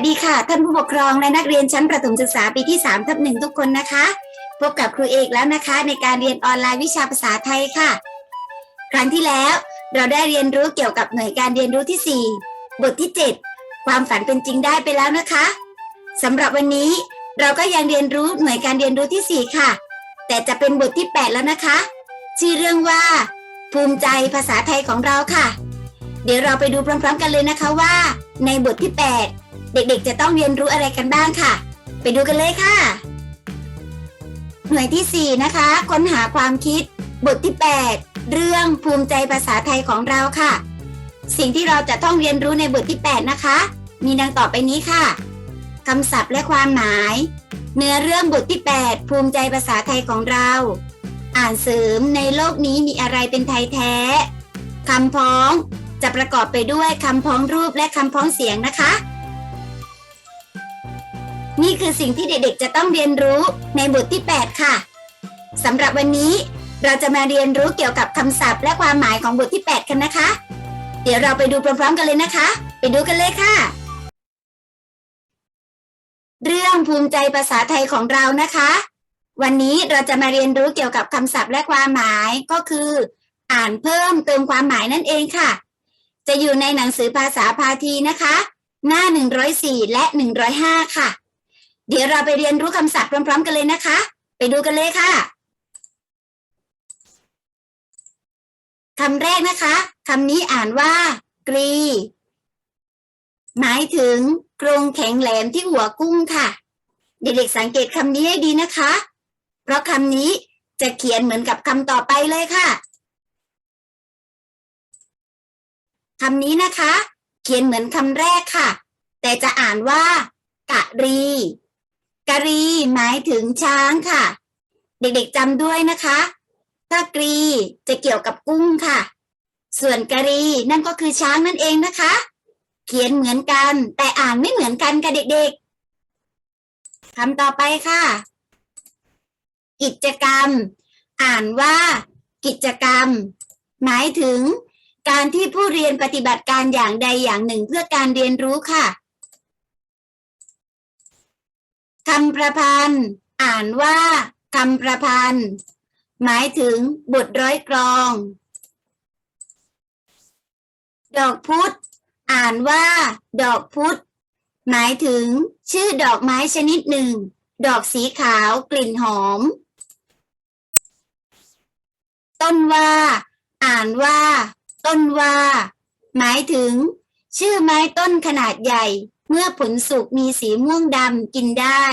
วัสดีค่ะ ท่านผู้ปกครองและนักเรียนชั้นประถมศึกษาปีที่3ทับหนึ่งทุกคนนะคะ พบกับครูเอกแล้วนะคะ ในการเรียนออนไลน์วิชาภาษาไทยค่ะ ครั้งที่แล้วเราได้เรียนรู้เกี่ยวกับหน่วยการเรียนรู้ที่ 4 บทที่ 7 ความฝันเป็นจริงได้ไปแล้วนะคะสำหรับวันนี้เราก็ยังเรียนรู้หน่วยการเรียนรู้ที่ 4 ค่ะ แต่จะเป็นบทที่ 8 แล้วนะคะ ชื่อเรื่องว่า ภูมิใจภาษาไทยของเราค่ะ เดี๋ยวเราไปดูพร้อมๆ กันเลยนะคะว่า ในบทที่ 8 เด็กๆ จะต้องเรียนรู้อะไรกันบ้างค่ะ ไปดูกันเลยค่ะ หน่วยที่ 4 นะคะ ค้นหาความคิด บทที่ 8 เรื่องภูมิใจภาษาไทยของเราค่ะ สิ่งที่เราจะต้องเรียนรู้ในบทที่ 8 นะคะ มีดังต่อไปนี้ค่ะคำศัพท์และความหมาย เนื้อเรื่องบทที่ 8 ภูมิใจภาษาไทยของเรา อ่านเสริมในโลกนี้มีอะไรเป็นไทยแท้คำพ้องจะประกอบไปด้วยคำพ้องรูปและคำพ้องเสียงนะคะ นี่คือสิ่งที่เด็กๆ จะต้องเรียนรู้ในบทที่ 8 ค่ะสำหรับวันนี้เราจะมาเรียนรู้เกี่ยวกับคำศัพท์ และความหมายของบทที่ 8 กันนะคะ เดี๋ยวเราไปดูพร้อมๆ กันเลยนะคะ ไปดูกันเลยค่ะ เรื่องภูมิใจภาษาไทยของเรานะคะ วันนี้เราจะมาเรียนรู้เกี่ยวกับคำศัพท์และความหมายก็คือ อ่านเพิ่มเติมความหมายนั่นเองค่ะ จะอยู่ในหนังสือภาษาพาทีนะคะ หน้า 104 และ 105 ค่ะ เดี๋ยวเราไปเรียนรู้คำศัพท์พร้อม ๆ กันเลยนะคะ ไปดูกันเลยค่ะคำแรกนะคะคำนี้อ่านว่า กรี หมายถึงกรงแข็งแหลมที่หัวกุ้งค่ะ เด็กๆสังเกตคำนี้ให้ดีนะคะ เพราะคำนี้จะเขียนเหมือนกับคำต่อไปเลยค่ะคำนี้นะคะ เขียนเหมือนคำแรกค่ะ แต่จะอ่านว่า กะรี กะรีหมายถึงช้างค่ะ เด็กๆจำด้วยนะคะ ถ้ากรีจะเกี่ยวกับกุ้งค่ะ ส่วนกะรีนั่นก็คือช้างนั่นเองนะคะ เขียนเหมือนกัน แต่อ่านไม่เหมือนกันค่ะเด็กๆคำต่อไปค่ะ กิจกรรม อ่านว่า กิจกรรม หมายถึง การที่ผู้เรียนปฏิบัติการอย่างใดอย่างหนึ่งเพื่อการเรียนรู้ค่ะ คำประพันธ์ อ่านว่าคำประพันธ์ หมายถึงบทร้อยกรอง ดอกพุธอ่านว่า ดอกพุธหมายถึง ชื่อดอกไม้ชนิดหนึ่ง ดอกสีขาวกลิ่นหอม ต้นว่า อ่านว่า ต้นว่า หมายถึง ชื่อไม้ต้นขนาดใหญ่ เมื่อผลสุกมีสีม่วงดำกินได้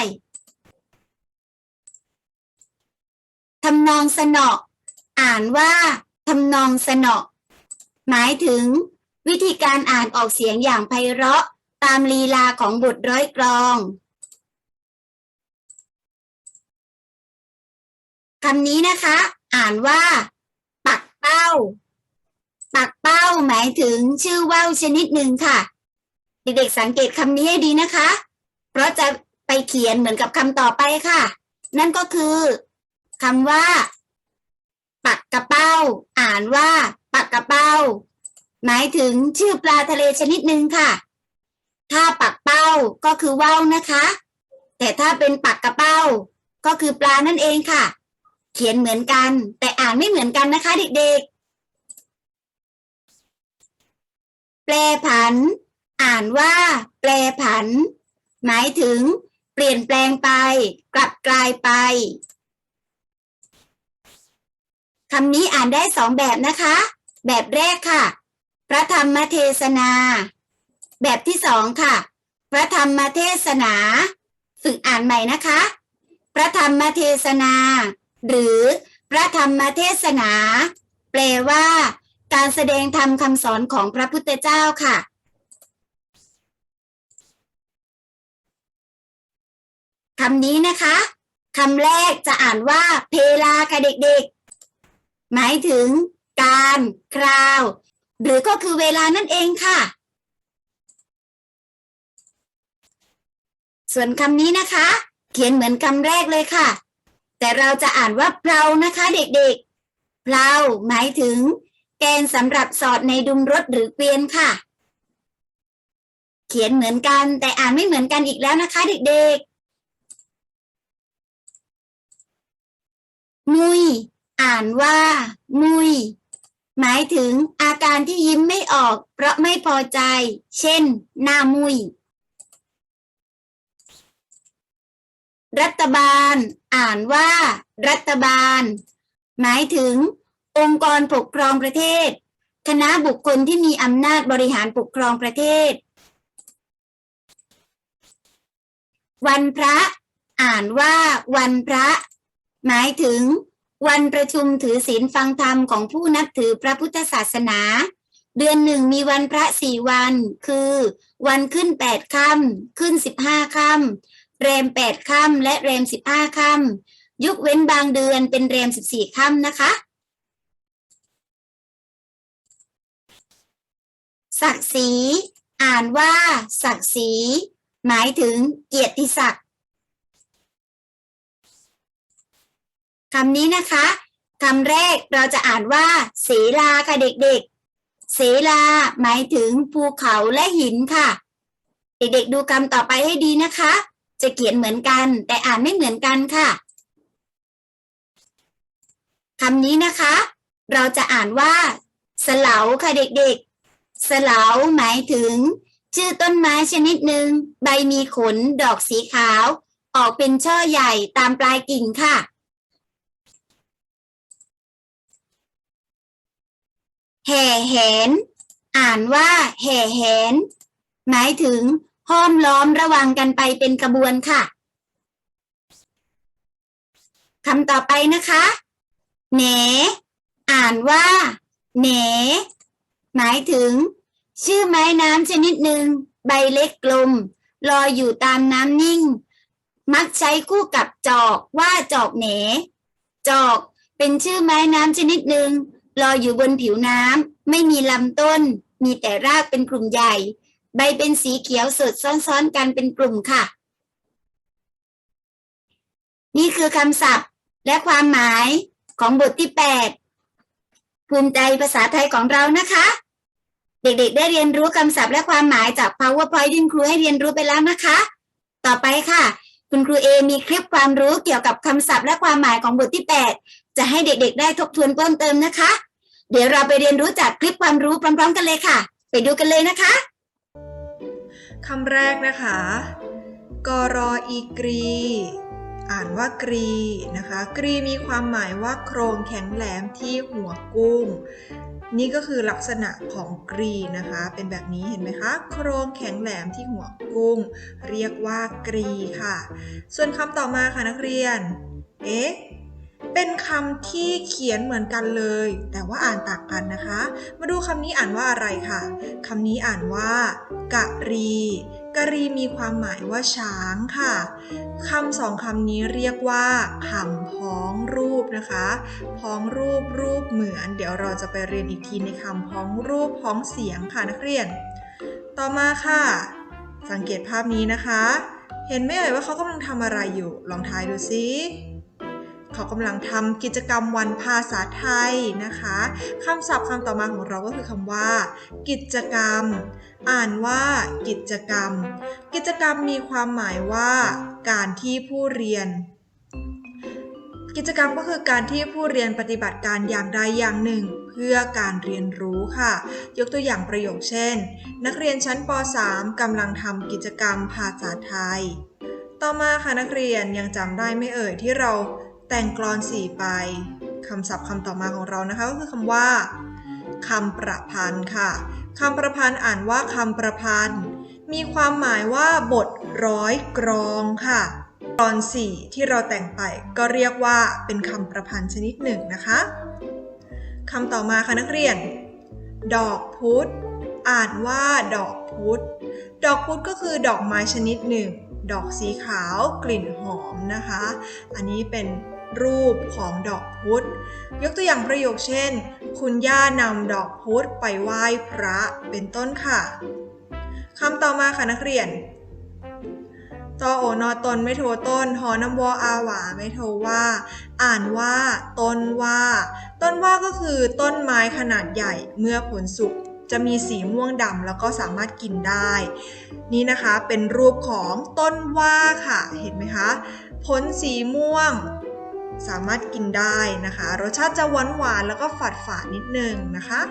ทำนองสนออ่านว่าทำนองสนอหมายถึง วิธีการอ่านออกเสียงอย่างไพเราะตามลีลาของบทร้อยกรองคำนี้นะคะ อ่านว่า ปักเป้า ปักเป้าหมายถึงชื่อว่าวชนิดหนึ่งค่ะ เด็กๆสังเกตคำนี้ให้ดีนะคะ เพราะจะไปเขียนเหมือนกับคำต่อไปค่ะ นั่นก็คือคำว่า ปักกระเป้า อ่านว่า ปักกระเป้า หมายถึงชื่อปลาทะเลชนิดหนึ่งค่ะ ถ้าปักเป้าก็คือว่าวนะคะ แต่ถ้าเป็นปักกระเป้า ก็คือปลานั่นเองค่ะ เขียนเหมือนกัน แต่อ่านไม่เหมือนกันนะคะ เด็กๆ แปลผัน อ่านว่า แปลผัน หมายถึง เปลี่ยนแปลงไป กลับกลายไปคำนี้อ่านได้สองแบบนะคะ แบบแรกค่ะ พระธรรมเทศนา แบบที่สองค่ะ พระธรรมเทศนา ฝึกอ่านใหม่นะคะ พระธรรมเทศนา หรือพระธรรมเทศนา แปลว่า การแสดงธรรมคำสอนของพระพุทธเจ้าค่ะ คำนี้นะคะคำแรกจะอ่านว่าเพลาค่ะเด็กๆ หมายถึงการคราว หรือก็คือเวลานั่นเองค่ะ ส่วนคำนี้นะคะ เขียนเหมือนคำแรกเลยค่ะ แต่เราจะอ่านว่าเพลานะคะเด็กๆเพลาหมายถึง แกนสำหรับสอดในดุมรถหรือเกวียนค่ะ เขียนเหมือนกันแต่อ่านไม่เหมือนกันอีกแล้วนะคะ เด็กๆ มุย อ่านว่า มุย หมายถึงอาการที่ยิ้มไม่ออก เพราะไม่พอใจ เช่น หน้ามุย รัฐบาล อ่านว่า รัฐบาล หมายถึง องค์กรปกครองประเทศ คณะบุคคลที่มีอำนาจบริหารปกครองประเทศ วันพระ อ่านว่า วันพระ หมายถึงวันประชุมถือศีลฟังธรรมของผู้นับถือพระพุทธศาสนา เดือนหนึ่งมีวันพระสี่วัน คือ วันขึ้นแปดค่ำขึ้นสิบห้าค่ำแรมแปดค่ำและแรมสิบห้าค่ำยกเว้นบางเดือนเป็นแรมสิบสี่ค่ำนะคะศักดิ์ศรีอ่านว่าศักดิ์ศรีหมายถึงเกียรติศักดิ์ คำนี้นะคะคำแรกเราจะอ่านว่าเสลาค่ะเด็กๆเสลาหมายถึงภูเขาและหินค่ะ เด็กๆดูคำต่อไปให้ดีนะคะ จะเขียนเหมือนกัน แต่อ่านไม่เหมือนกันค่ะคำนี้นะคะ เราจะอ่านว่าสลาค่ะเด็กๆสลาหมายถึง ชื่อต้นไม้ชนิดหนึ่งใบมีขนดอกสีขาว ออกเป็นช่อใหญ่ตามปลายกิ่งค่ะ แห่แหนอ่านว่าแห่แหนหมายถึงห้อมล้อมระวังกันไปเป็นกระบวนค่ะคำต่อไปนะคะแหนอ่านว่าแหนหมายถึง ชื่อไม้น้ำชนิดหนึ่งใบเล็กกลมลอยอยู่ตามน้ำนิ่ง มักใช้คู่กับจอกว่าจอกแหนจอกเป็นชื่อไม้น้ำชนิดหนึ่ง ลอยอยู่บนผิวน้ำไม่มีลำต้น มีแต่รากเป็นกลุ่มใหญ่ ใบเป็นสีเขียวสดซ้อนๆกันเป็นกลุ่มค่ะ นี่คือคำศัพท์และความหมายของบทที่ 8 ภูมิใจภาษาไทยของเรานะคะ เด็กๆ ได้เรียนรู้คำศัพท์และความหมายจาก PowerPoint ที่ครูให้เรียนรู้ไปแล้วนะคะ ต่อไปค่ะ คุณครูเอมีคลิปความรู้เกี่ยวกับคำศัพท์และความหมายของบทที่ 8 จะให้เด็กๆ ได้ทบทวนเพิ่มเติมนะคะ เดี๋ยวเราไปเรียนรู้จากคลิปความรู้พร้อมๆ กันเลยค่ะ ไปดูกันเลยนะคะคำแรกนะคะ กรออีกรี อ่านว่ากรีนะคะ กรีมีความหมายว่าโครงแข็งแหลมที่หัวกุ้ง นี่ก็คือลักษณะของกรีนะคะ เป็นแบบนี้เห็นไหมคะ โครงแข็งแหลมที่หัวกุ้ง เรียกว่ากรีค่ะ ส่วนคำต่อมาค่ะนักเรียน เอ๊ะ เป็นคำที่เขียนเหมือนกันเลย แต่ว่าอ่านต่างกันนะคะ มาดูคำนี้อ่านว่าอะไรค่ะคำนี้อ่านว่ากะรีกะรีมีความหมายว่าช้างค่ะคำสองคำนี้เรียกว่าคำพ้องรูปนะคะพ้องรูปรูปเหมือน เดี๋ยวเราจะไปเรียนอีกทีในคำพ้องรูปพ้องเสียงค่ะนักเรียน ต่อมาค่ะ สังเกตภาพนี้นะคะ เห็นไหมเอ่ยว่าเขากำลังทำอะไรอยู่ ลองทายดูสิ เขากำลังทำกิจกรรมวันภาษาไทยนะคะคำศัพท์คำต่อมาของเราก็คือคำว่า กิจกรรม อ่านว่า กิจกรรม กิจกรรมมีความหมายว่า การที่ผู้เรียนกิจกรรมก็คือการที่ผู้เรียนปฏิบัติการอย่างใดอย่างหนึ่ง เพื่อการเรียนรู้ค่ะ ยกตัวอย่างประโยคเช่น นักเรียนชั้นป .3 กำลังทำกิจกรรมภาษาไทย ต่อมาค่ะนักเรียนยังจำได้ไม่เอ่ยที่เรา แต่งกลอนสี่ไปคำศัพท์คำต่อมาของเรานะคะก็คือคำว่าคำประพันธ์ค่ะคำประพันธ์อ่านว่าคำประพันธ์ มีความหมายว่าบทร้อยกรองค่ะกรอนสี่ที่เราแต่งไปก็เรียกว่าเป็นคำประพันธ์ชนิดหนึ่งนะคะคำต่อมาค่ะนักเรียน ดอกพุธอ่านว่าดอกพุธดอกพุธก็คือดอกไม้ชนิดหนึ่ง ดอกสีขาวกลิ่นหอมนะคะ อันนี้เป็นรูปของดอกพุธ ยกตัวอย่างประโยคเช่น คุณย่านำดอกพุธไปไหว้พระเป็นต้นค่ะคำต่อมาค่ะนักเรียนตอโอนอตนไม่โทต้นหอน้ำวออาหวาไม่โทว่า อ่านว่า ต้นว่า ต้นว่าก็คือต้นไม้ขนาดใหญ่เมื่อผลสุก จะมีสีม่วงดำแล้วก็สามารถกินได้ นี่นะคะเป็นรูปของต้นว่าค่ะ เห็นไหมคะผลสีม่วงสามารถกินได้นะคะ รสชาติจะหวานหวานๆแล้วก็ฝาดฝาดๆนิดนึงนะคะ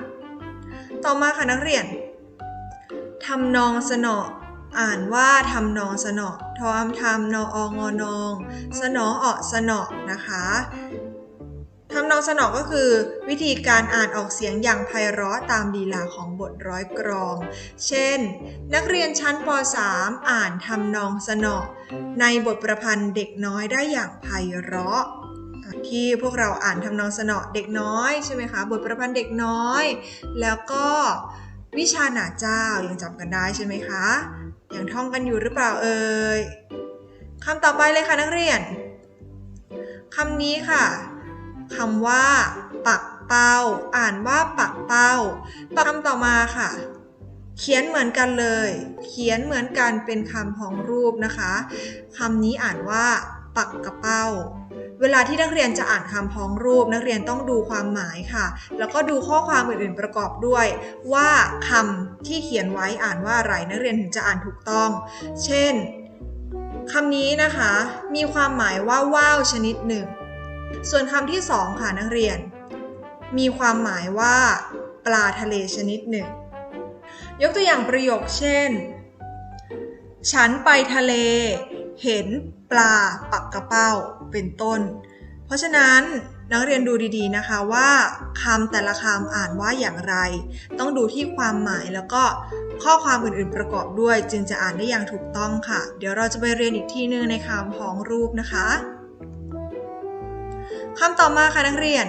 ต่อมาค่ะนักเรียนทำนองสนออ่านว่าทำนองสนอทอมทำนอองอนอง สนอออสนอนะคะ ทำนองสนอก็คือ วิธีการอ่านออกเสียงอย่างไพเราะตามลีลาของบทร้อยกรอง เช่น นักเรียนชั้นป .3 อ่านทำนองสนอในบทประพันธ์เด็กน้อยได้อย่างไพเราะที่พวกเราอ่านทำนองสนอเด็กน้อยใช่ไหมคะบทประพันธ์เด็กน้อย แล้วก็วิชาหนาเจ้ายังจำกันได้ใช่ไหมคะยังท่องกันอยู่หรือเปล่าเอ่ยคำต่อไปเลยค่ะนักเรียนคำนี้ค่ะ คำว่า ปักเป้า อ่านว่าปักเป้าคำต่อมาค่ะ เขียนเหมือนกันเลย เขียนเหมือนกันเป็นคำของรูปนะคะคำนี้อ่านว่า ปักกระเป้า เวลาที่นักเรียนจะอ่านคำพ้องรูป นักเรียนต้องดูความหมายค่ะ แล้วก็ดูข้อความอื่นๆประกอบด้วย ว่าคำที่เขียนไว้อ่านว่าอะไรนักเรียนถึงจะอ่านถูกต้อง เช่นคำนี้นะคะ มีความหมายว่าว่าวชนิดหนึ่ง ส่วนคำที่สองค่ะนักเรียน มีความหมายว่า ปลาทะเลชนิดหนึ่ง ยกตัวอย่างประโยคเช่น ฉันไปทะเล เห็นปลาปักกระเป้าเป็นต้น เพราะฉะนั้นนักเรียนดูดีๆนะคะว่าคำแต่ละคำอ่านว่าอย่างไร ต้องดูที่ความหมายแล้วก็ข้อความอื่นๆประกอบด้วย จึงจะอ่านได้อย่างถูกต้องค่ะ เดี๋ยวเราจะไปเรียนอีกทีหนึงในคำพ้องรูปนะคะ คำต่อมาค่ะนักเรียน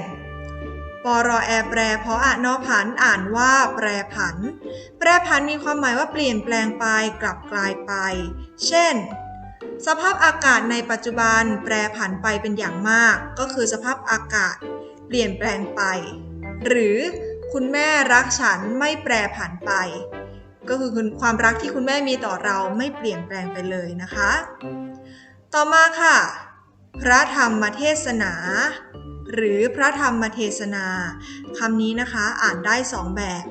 ปรอแอแปรเพราะอ่านอผันอ่านว่าแปรผัน แปรผันมีความหมายว่าเปลี่ยนแปลงไปกลับกลายไป เช่น สภาพอากาศในปัจจุบันแปรผันไปเป็นอย่างมาก ก็คือสภาพอากาศ เปลี่ยนแปลงไป หรือคุณแม่รักฉันไม่แปรผันไป ก็คือความรักที่คุณแม่มีต่อเราไม่เปลี่ยนแปลงไปเลยนะคะ ต่อมาค่ะ พระธรรมเทศนา หรือพระธรรมเทศนาคำนี้นะคะอ่านได้สองแบบ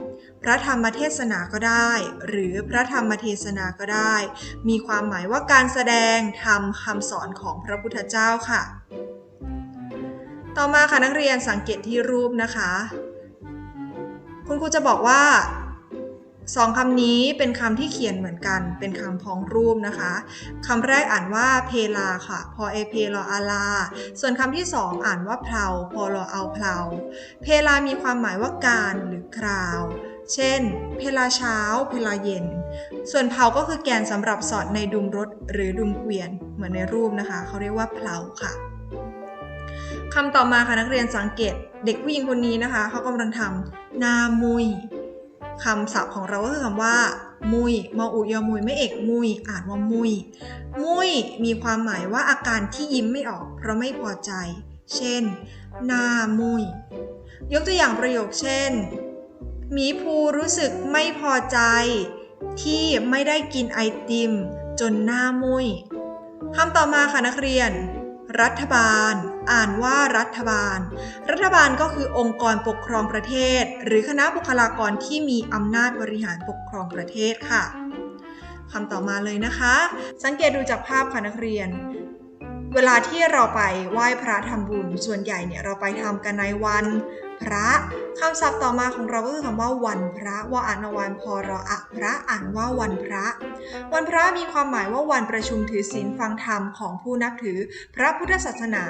พระธรรมเทศนาก็ได้ หรือพระธรรมเทศนาก็ได้ มีความหมายว่าการแสดงธรรมคำสอนของพระพุทธเจ้าค่ะ ต่อมาค่ะนักเรียนสังเกตที่รูปนะคะ คุณครูจะบอกว่า สองคำนี้เป็นคำที่เขียนเหมือนกัน เป็นคำพ้องรูปนะคะ คำแรกอ่านว่าเพลาค่ะ พอเอเพลออาลา ส่วนคำที่สองอ่านว่าเพลาพอรอเอาเพลาเพลามีความหมายว่าการหรือคราว เช่น เพลาเช้า เพลาเย็น ส่วนเพลาก็คือแกนสำหรับสอดในดุมรถหรือดุมเกวียน เหมือนในรูปนะคะ เขาเรียกว่าเพลาค่ะคำต่อมาค่ะนักเรียนสังเกต เด็กผู้หญิงคนนี้นะคะ เขากำลังทำนามุย คำศัพท์ของเราก็คือคำว่า มุย มออุยอมุยไม่เอกมุย อ่านว่ามุย มุยมีความหมายว่าอาการที่ยิ้มไม่ออก เพราะไม่พอใจ เช่น หน้ามุย ยกตัวอย่างประโยคเช่นหมีภูรู้สึกไม่พอใจ ที่ไม่ได้กินไอติม จนหน้ามุยคำต่อมาค่ะนักเรียน รัฐบาล อ่านว่ารัฐบาล รัฐบาลก็คือองค์กรปกครองประเทศ หรือคณะบุคลากรที่มีอำนาจบริหารปกครองประเทศค่ะคำต่อมาเลยนะคะ สังเกตดูจากภาพค่ะนักเรียน เวลาที่เราไปไหว้พระทำบุญ ส่วนใหญ่เนี่ยเราไปทำกันในวันพระคำศัพท์ต่อมาของเราก็คือคำว่าวันพระว่าอ่านวันพอรออะพระอ่านว่าวันพระ วันพระมีความหมายว่าวันประชุมถือศีลฟังธรรมของผู้นับถือพระพุทธศาสนา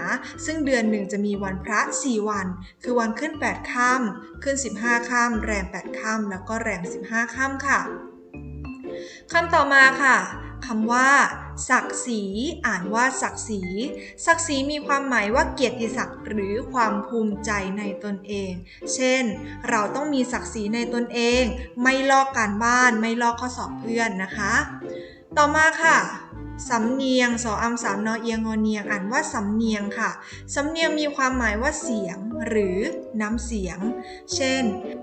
ซึ่งเดือนหนึ่งจะมีวันพระ 4 วัน คือวันขึ้น 8ค่ำขึ้น 15ค่ำแรม8ค่ำแล้วก็แรม15ค่ำค่ะคำต่อมาค่ะคำว่า ศักดิ์ศรีอ่านว่าศักดิ์ศรีศักดิ์ศรีมีความหมายว่าเกียรติศักดิ์หรือความภูมิใจในตนเอง เช่น เราต้องมีศักดิ์ศรีในตนเอง ไม่ลอกการบ้านไม่ลอกข้อสอบเพื่อนนะคะ ต่อมาค่ะสำเนียงสออัมสามนอเอียงงอเนียงอ่านว่าสำเนียงค่ะ สำเนียงมีความหมายว่าเสียงหรือน้ำเสียง เช่น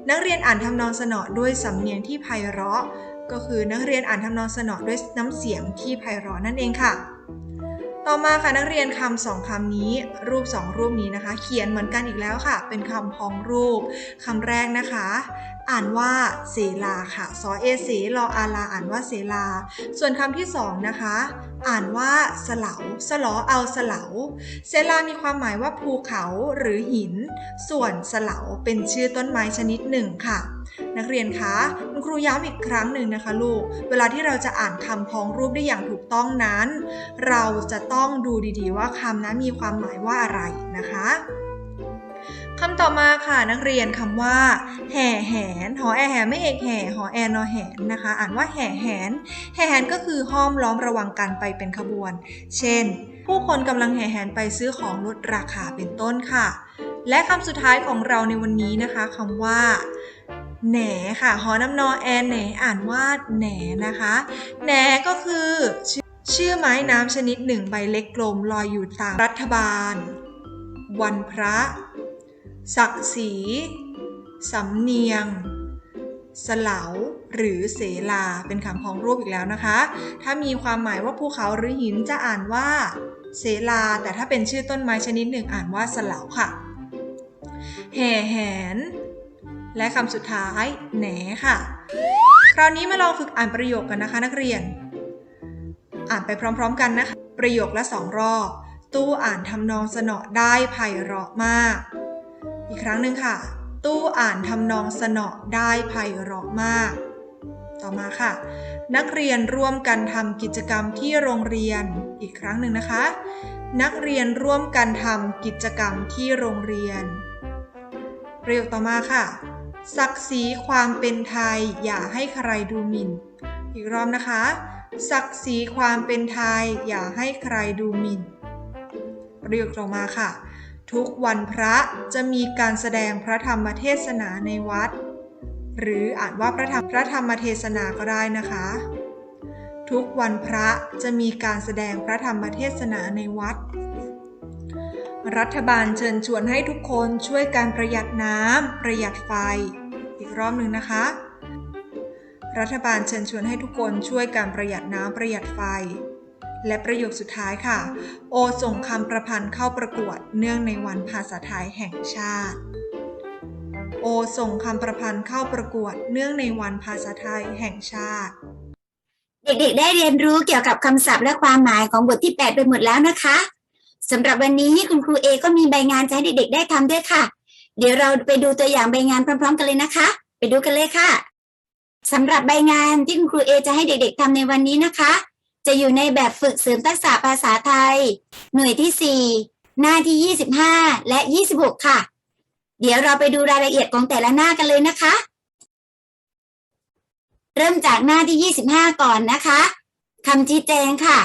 นักเรียนอ่านทำนองสนอด้วยสำเนียงที่ไพเราะ ก็คือนักเรียนอ่านทำนองสนอด้วยน้ำเสียงที่ไพเราะนั่นเองค่ะ ต่อมาค่ะนักเรียนคำสองคำนี้ รูปสองรูปนี้นะคะ เขียนเหมือนกันอีกแล้วค่ะ เป็นคำพ้องรูปคำแรกนะคะ อ่านว่าเสลาค่ะซอเอเสรออาลาอ่านว่าเสลา ส่วนคำที่สองนะคะ อ่านว่าสลาสลอเอาสลาเสลามีความหมายว่าภูเขาหรือหิน ส่วนสลาเป็นชื่อต้นไม้ชนิดหนึ่งค่ะ นักเรียนคะคุณครูย้ำอีกครั้งหนึ่งนะคะลูก เวลาที่เราจะอ่านคำพ้องรูปได้อย่างถูกต้องนั้น เราจะต้องดูดีๆว่าคำนั้นมีความหมายว่าอะไรนะคะคำต่อมาค่ะนักเรียนคำว่า แห่แหนหอแอแหนไม่เอกแห่หอแอนอแหนนะคะ อ่านว่าแห่แหน แห่แหนก็คือห้อมล้อมระวังกันไปเป็นขบวน เช่น ผู้คนกำลังแห่แหนไปซื้อของลดราคาเป็นต้นค่ะ และคำสุดท้ายของเราในวันนี้นะคะคำว่า แหนค่ะหอน้ำนอแอนแหนอ่านว่าแหนนะคะ แหนก็คือชื่อไม้น้ำชนิดหนึ่งใบเล็กกลมลอยอยู่ตามรัฐบาล วันพระ ศักดิ์ศรีสำเนียง สลาหรือเสลา เป็นคำพ้องรูปอีกแล้วนะคะ ถ้ามีความหมายว่าภูเขาหรือหินจะอ่านว่า เสลา แต่ถ้าเป็นชื่อต้นไม้ชนิดหนึ่งอ่านว่าสลาค่ะ แห่แหน และคำสุดท้ายแหนค่ะ คราวนี้มาลองฝึกอ่านประโยคกันนะคะนักเรียน อ่านไปพร้อมๆกันนะคะ ประโยคละสองรอบ ตู้อ่านทำนองสนอได้ไพเราะมาก อีกครั้งหนึ่งค่ะ ตู้อ่านทำนองสนอได้ไพเราะมาก ต่อมาค่ะ นักเรียนร่วมกันทำกิจกรรมที่โรงเรียน อีกครั้งหนึ่งนะคะ นักเรียนร่วมกันทำกิจกรรมที่โรงเรียน ประโยคต่อมาค่ะ ศักดิ์ศรีความเป็นไทยอย่าให้ใครดูหมิ่น อีกรอบนะคะ ศักดิ์ศรีความเป็นไทยอย่าให้ใครดูหมิ่น ประโยคต่อมาค่ะ ทุกวันพระจะมีการแสดงพระธรรมเทศนาในวัด หรืออ่านว่าพระธรรมพระธรรมเทศนาก็ได้นะคะ ทุกวันพระจะมีการแสดงพระธรรมเทศนาในวัดรัฐบาลเชิญชวนให้ทุกคนช่วยการประหยัดน้ำ ประหยัดไฟ อีกรอบหนึ่งนะคะ รัฐบาลเชิญชวนให้ทุกคนช่วยการประหยัดน้ำประหยัดไฟ และประโยคสุดท้ายค่ะ โอส่งคำประพันธ์เข้าประกวดเนื่องในวันภาษาไทยแห่งชาติ โอส่งคำประพันธ์เข้าประกวดเนื่องในวันภาษาไทยแห่งชาติ เด็กๆ ได้เรียนรู้เกี่ยวกับคำศัพท์และความหมายของบทที่ 8 ไปหมดแล้วนะคะสำหรับวันนี้คุณครูเอก็มีใบงานจะให้เด็กๆ ได้ทำด้วยค่ะ เดี๋ยวเราไปดูตัวอย่างใบงานพร้อม ๆ กันเลยนะคะ ไปดูกันเลยค่ะสำหรับใบงานที่คุณครูเอจะให้เด็ก ๆทำในวันนี้นะคะ จะอยู่ในแบบฝึกเสริมทักษะภาษาไทย หน่วยที่ 4 หน้าที่ 25 และ 26 ค่ะ เดี๋ยวเราไปดูรายละเอียดของแต่ละหน้ากันเลยนะคะ เริ่มจากหน้าที่ 25 ก่อนนะคะคำชี้แจงค่ะ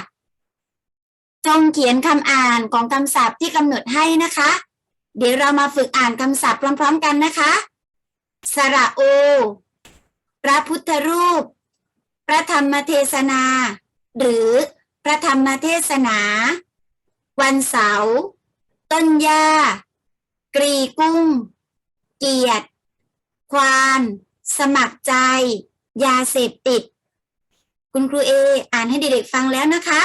จงเขียนคำอ่านของคำศัพท์ที่กำหนดให้นะคะ เดี๋ยวเรามาฝึกอ่านคำศัพท์พร้อม ๆ กันนะคะ สระโอ พระพุทธรูป พระธรรมเทศนา หรือพระธรรมเทศนา วันเสาร์ต้นหญ้ากรีกุ้ง เกียรติควาน สมัครใจ ยาเสพติด คุณครูเอ อ่านให้เด็กๆฟังแล้วนะคะ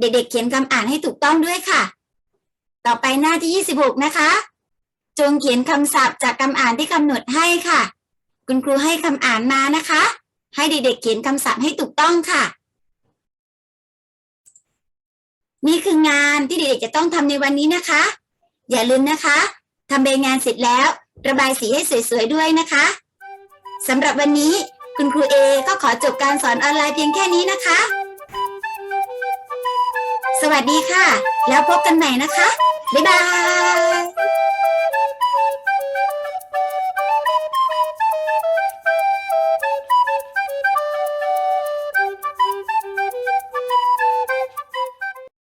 เด็กๆเขียนคำอ่านให้ถูกต้องด้วยค่ะ ต่อไปหน้าที่ 26 นะคะ จงเขียนคำศัพท์จากคำอ่านที่กำหนดให้ค่ะ คุณครูให้คำอ่านมานะคะ ให้เด็กๆเขียนคำศัพท์ให้ถูกต้องค่ะ นี่คืองานที่เด็กๆจะต้องทำในวันนี้นะคะ อย่าลืมนะคะทำใบงานเสร็จแล้ว ระบายสีให้สวยๆด้วยนะคะสำหรับวันนี้คุณครูเอก็ขอจบการสอนออนไลน์เพียงแค่นี้นะคะ สวัสดีค่ะ แล้วพบกันใหม่นะคะ 拜拜。